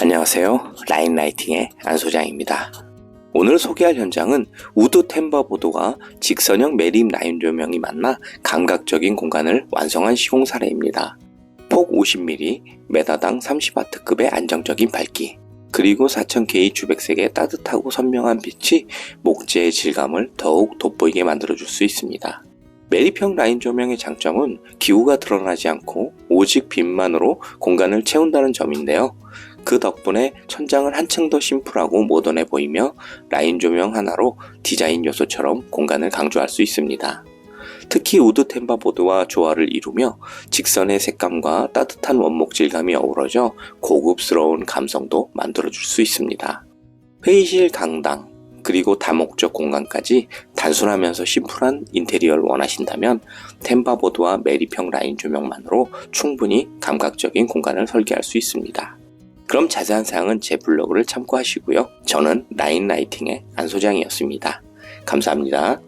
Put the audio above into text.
안녕하세요. 라인라이팅의 안 소장입니다. 오늘 소개할 현장은 우드 템버 보드와 직선형 매립 라인 조명이 만나 감각적인 공간을 완성한 시공 사례입니다. 폭 50mm, 메다당 30W급의 안정적인 밝기, 그리고 4000K 주백색의 따뜻하고 선명한 빛이 목재의 질감을 더욱 돋보이게 만들어줄 수 있습니다. 매립형 라인 조명의 장점은 기후가 드러나지 않고 오직 빛만으로 공간을 채운다는 점인데요. 그 덕분에 천장을 한층 더 심플하고 모던해 보이며 라인 조명 하나로 디자인 요소처럼 공간을 강조할 수 있습니다. 특히 우드 템바 보드와 조화를 이루며 직선의 색감과 따뜻한 원목 질감이 어우러져 고급스러운 감성도 만들어줄 수 있습니다. 회의실 강당, 그리고 다목적 공간까지 단순하면서 심플한 인테리어를 원하신다면 템바보드와 매립형 라인 조명만으로 충분히 감각적인 공간을 설계할 수 있습니다. 그럼 자세한 사항은 제 블로그를 참고하시고요. 저는 라인 라이팅의 안 소장이었습니다. 감사합니다.